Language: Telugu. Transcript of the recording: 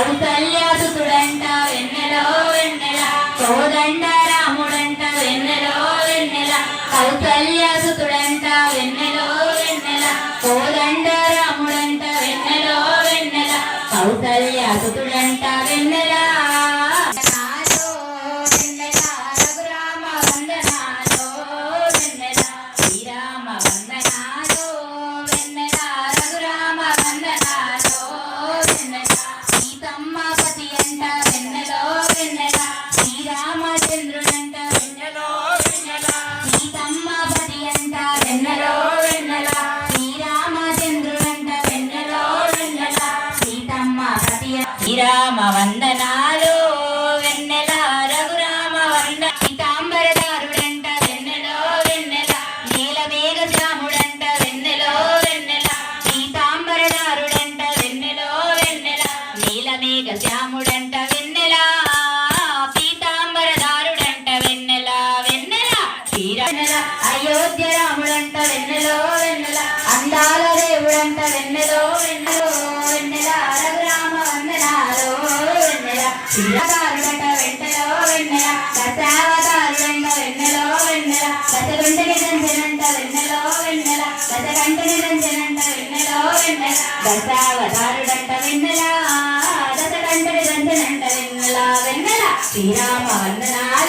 కౌసల్యాసుతుడంట వెన్నెలో వెన్నెల కోదండ రాముడంట వెన్నెలో వెన్నెల కౌసల్యాసుతుడంట వెన్నెలో వెన్నెల కోదండ రాముడంట వెన్నెలో వెన్నెల కౌసల్యాసుతుడంట వెన్నెల. శ్రీరామచంద్రుడంట వెన్నెలో వెన్నెల. సీతమ్మ పతి అంట వెన్నెలో. వెన్నెల శ్రీరామచంద్రుడంట వెన్నెలో వెన్నెల. సీతమ్మ పతి శ్రీరామ వందనాలు అయోధ్య రాముడంట వెన్నెలో వెన్నెల అందాల దేవుడంట వెన్నెలో వెన్నెలో వెన్నెల రఘురామ వందనాలో వెన్నెల శ్రీరాముడంట వెంటలో వెన్నెల దశావతారుడంట వెన్నెలో వెన్నెల దశగంట నిరంజనంట వెన్నెలో వెన్నెల దశగంట నిరంజనంట వెన్నెలో వెన్నెల దశావతారుడంట వెన్నెల దశగంట నిరంజనంట వెన్నెల వెన్నెల శ్రీరామ వందనాలు.